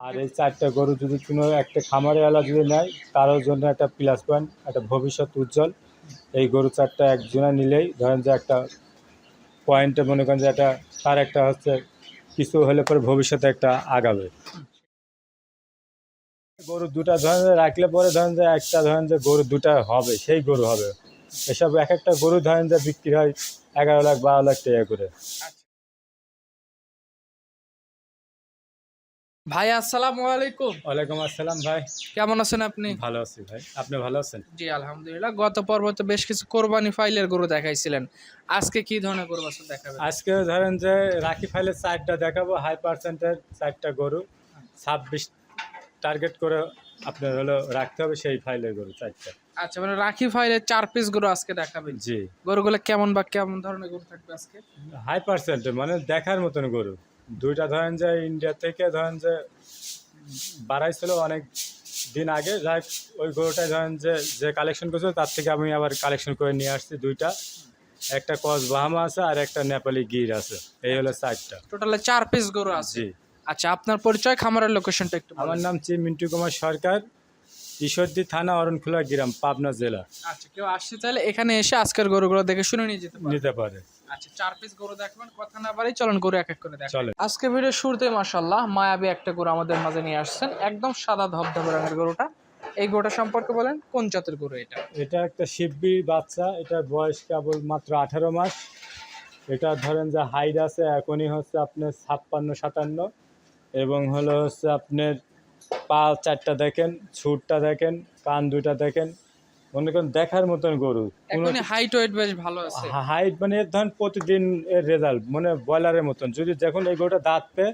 আর এই চারটা গরু যদি কোনো একটা খামারে আলা যদি নেয়, তারও জন্য একটা প্লাস পয়েন্ট একটা ভবিষ্যৎ উজ্জ্বল। এই গরু চারটা একজনা নিলেই ধরেন যে একটা পয়েন্টে মনে করেন যে একটা, তার একটা হচ্ছে কিছু হলে পরে ভবিষ্যতে একটা আগাবে। গরু দুটা ধরেন রাখলে পরে ধরেন যে একটা ধরেন যে গরু দুটা হবে, সেই গরু হবে। এসব এক একটা গরু ধরেন যে বিক্রি হয় এগারো লাখ, বারো লাখ টাকা করে। ভাই আসসালামু আলাইকুম। ওয়ালাইকুম আসসালাম ভাই। কেমন আছেন আপনি? ভালো আছি ভাই। আপনি ভালো আছেন? জি আলহামদুলিল্লাহ। গত পর্বতে বেশ কিছু কোরবানি ফাইলের গরু দেখাইছিলেন। আজকে কি ধরনের গরু বাছুর দেখাবেন? আজকে ধরেন যে রাখি ফাইলের চারটা দেখাবো হাই পার্সেন্টের চারটা গরু। ছাব্বিশ টার্গেট করে আপনার হলো রাখতে হবে সেই ফাইলের গরু চারটা। আচ্ছা মানে রাখি ফাইলের চার পিস গরু আজকে দেখাবেন। জি। গরুগুলো কেমন বা কেমন ধরনের গরু থাকবে আজকে? হাই পার্সেন্টের মানে দেখার মতন গরু। দুইটা ধরেন যে ইন্ডিয়া থেকে ধরেন যে বাড়াইছিল অনেক দিন আগে যাই ওই গরুটাই ধরেন যে যে কালেকশন করছিল তার থেকে আমি আবার কালেকশন করে নিয়ে আসছি দুইটা। একটা কস বাহামা আছে আর একটা নেপালি গির আছে। এই হলো চারটা। টোটালে চার পিস গরু আছে। আচ্ছা আপনার পরিচয় খামারের লোকেশনটা একটু আমার নাম চি মিন্টু কুমার সরকার। ঈশ্বরদী থানা অরণখোলা গ্রাম পাবনা জেলা। আচ্ছা কেউ আসছে তাহলে এখানে এসে আজকের গরুগুলো দেখে শুনে নিয়ে যেতে নিতে পারে। আচ্ছা চার পিস গরু দেখবেন কথা না বাড়ি চলুন গরু এক এক করে দেখ চলে আজকে ভিডিও শুরুতে মাশাল্লাহ মায়াবী একটা গরু আমাদের মাঝে নিয়ে আসছেন। একদম সাদা ধবধবে রঙের গরুটা। এই গরুটা সম্পর্কে বলেন কোন জাতের গরু এটা? এটা একটা শিববি বাচ্চা এটার বয়স কেবল মাত্র আঠারো মাস। এটা ধরেন যে হাইট আছে এখনই হচ্ছে আপনার ছাপ্পান্ন সাতান্ন। এবং হলো হচ্ছে আপনার পা চারটা দেখেন ছুটটা দেখেন কান দুইটা দেখেন মনে করেন দেখার মতন গরু। হাইট ওয়েট বেশ ভালো আছে। হাইট মানে এর ধরেন প্রতিদিন এর রেজাল্ট মানে ব্রয়লারের মতন। যদি যখন এই গরুটা দাঁত পেয়ে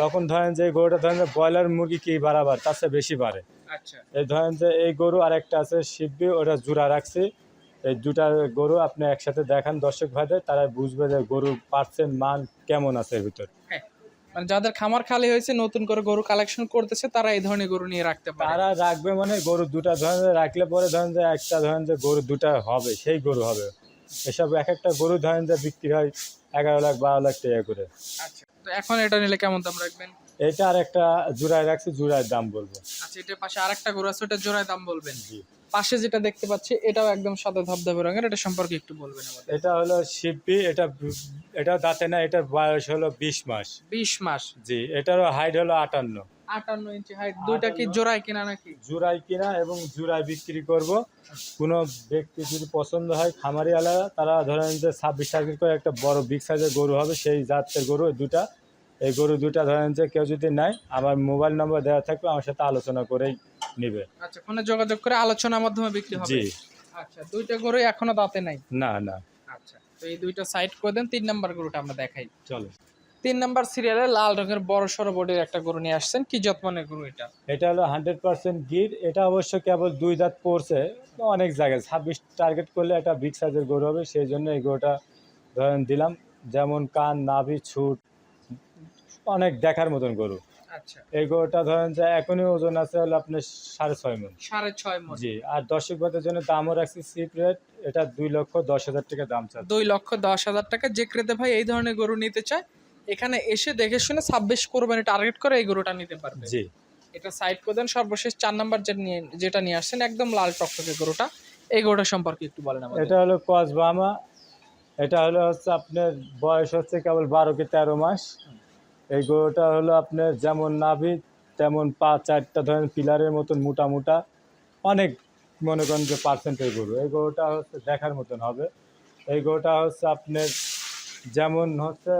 তখন ধরেন যে এই গরুটা ধরেন ব্রয়লার মুরগি কি বাড়াবার তার চেয়ে বেশি বাড়ে। আচ্ছা। এই ধরেন যে এই গরু আর একটা আছে শিববি ওটা জোড়া রাখছি। এই দুটা গরু আপনি একসাথে দেখান দর্শক ভাইদের তারা বুঝবে যে গরু পার্সেন্ট মান কেমন আছে এর ভিতর। মানে যাদের খামার খালি হয়েছে নতুন করে গরু কালেকশন করতেছে তারা এই ধরনের গরু নিয়ে রাখতে পারে। তারা রাখবে মানে গরু দুটা ধরেন রাখলে পরে ধরেন যে একটা ধরেন যে গরু দুটা হবে সেই গরু হবে। এসব এক একটা গরু ধরেন যে বিক্রি হয় এগারো লাখ বারো লাখ টাকা করে। আচ্ছা তো এখন এটা নিলে কেমন দাম রাখবেন? এটা আর একটা জোড়ায় রাখছি জোড়ায় দাম বলব। আচ্ছা এটার পাশে আরেকটা গরু আছে ওটা জোড়ায় দাম বলবেন? জি। পাশে যেটা দেখতে পাচ্ছি এটাও একদম সাদা ধবধবে রঙের এটা সম্পর্কে একটু বলবেন আমাদের। এটা হলো শিববি এটা এটা দাঁতে না এটার বয়স হলো বিশ মাস। বিশ মাস? জি এটারও হাইট হলো আটান্ন। আটান্ন ইঞ্চি হাইট দুইটা কি জোড়ায় কিনা নাকি? জোড়ায় কিনা এবং জোড়ায় বিক্রি করব। কোনো ব্যক্তি যদি পছন্দ হয় খামারি আলাদা তারা ধরেন যে ছাব্বিশ টার্গেট করে একটা বড় বিগ সাইজের গরু হবে সেই জাতের গরু দুটা এই গরু দুটা ধরেন যে কেউ যদি নেয় আমার মোবাইল নম্বর দেওয়া থাকবে আমার সাথে আলোচনা করেই নিবে। আচ্ছা ফোনে যোগাযোগ করে আলোচনার মাধ্যমে বিক্রি হবে? জি। আচ্ছা দুইটা গরু এখনও দাঁতে নাই? না না। আচ্ছা তো এই দুইটা সাইড করে দেন তিন নাম্বার গরুটা আমরা দেখাই। চলো। তিন নাম্বার সিরিয়ালে লাল রঙের বড় সড়ো বডির একটা গরু নিয়ে আসছেন কি যত্নের গরু এটা? এটা হলো হান্ড্রেড পার্সেন্ট গির এটা অবশ্য কেবল দুই দাঁত পড়ছে অনেক জায়গায় ছাব্বিশ টার্গেট করলে একটা বিগ সাইজের গরু হবে সেই জন্য এই গরুটা ধরেন দিলাম যেমন কান নাভি ছুট অনেক দেখার মতন গরু। আচ্ছা। এই গরুটা ধরেন যে এখনই ওজন আছে হলো আপনার সাড়ে ছয় মন। সাড়ে ছয় মন। জি আর দর্শক ভাইদের জন্য দামও রাখছি সিপ রেট এটা দুই লক্ষ দশ হাজার টাকা দাম চাচ্ছে। দুই লক্ষ দশ হাজার টাকা যে ক্রেতা ভাই এই ধরনের গরু নিতে চায় এখানে এসে দেখে শুনে ছাব্বিশ কোরবানি টার্গেট করে এই গরুটা নিতে পারবে। জি। এটা সাইড করে দেন সর্বশেষ চার নাম্বার যেটা নিয়ে যেটা নিয়ে আসছেন একদম লাল টকটকে গরুটা। এই গরুটা সম্পর্কে একটু বলেন আমাদের। এটা হলো কস বামা এটা হলো হচ্ছে আপনার বয়স হচ্ছে কেবল বারো কি তেরো মাস। এই গরুটা হলো আপনার যেমন নাভি তেমন পা চারটা ধরেন পিলারের মতন মোটা মোটা। অনেক মনে করেন যে পার্সেন্টের গরু। এই গরুটা হচ্ছে দেখার মতন হবে। এই গরুটা হচ্ছে আপনার যেমন হচ্ছে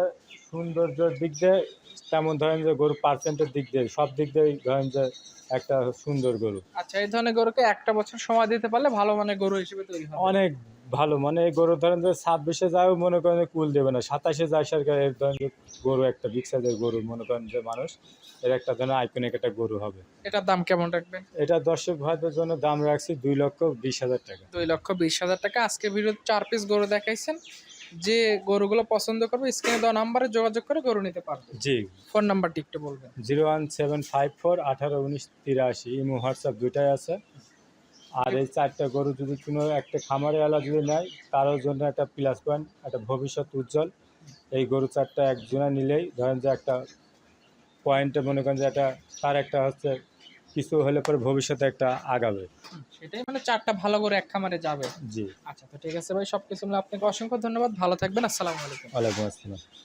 সৌন্দর্যের দিক দিয়ে তেমন ধরেন যে গরু পার্সেন্টের দিক দিয়ে সব দিক দিয়েই ধরেন যে একটা সুন্দর গরু। আচ্ছা এই ধরনের গরুকে একটা বছর সময় দিতে পারলে ভালো মানে গরু হিসেবে তৈরি হবে। অনেক ভালো মানে এই গরু ধরেন যে ছাব্বিশে যাও মনে করেন কুল দেবে না সাতাশে যায় সরকার এর ধরেন গরু একটা বিগ সাইজের গরু মনে করেন যে মানুষ এর একটা ধরেন আইকনিক একটা গরু হবে। এটার দাম কেমন রাখবেন? এটা দর্শক ভাইদের জন্য দাম রাখছি দুই লক্ষ বিশ হাজার টাকা। দুই লক্ষ বিশ হাজার টাকা। আজকে ভিডিও চার পিস গরু দেখাইছেন। যে গরুগুলো পছন্দ করবে স্ক্রিনে দেওয়া নাম্বারে যোগাযোগ করে গরু নিতে পারবে। জি। ফোন নাম্বারটি একটু বলবেন। Zero one seven five four আঠারো উনিশ তিরাশি ইমো হোয়াটসঅ্যাপ দুটাই আছে। আর এই চারটা গরু যদি কোনো একটা খামারে আলা যদি নেয় তারও জন্য একটা প্লাস পয়েন্ট একটা ভবিষ্যৎ উজ্জ্বল। এই গরু চারটা একজনা নিলেই ধরেন যে একটা পয়েন্টে মনে করেন যে একটা তার একটা হচ্ছে কিছু হলে পরে ভবিষ্যতে একটা আগাবে। সেটাই মানে চারটা ভালো করে এক খামারে যাবে। জি। আচ্ছা তো ঠিক আছে ভাই সব কিছু আপনাকে অসংখ্য ধন্যবাদ। ভালো থাকবেন আসসালামু আলাইকুম। ওয়ালাইকুম আসসালাম।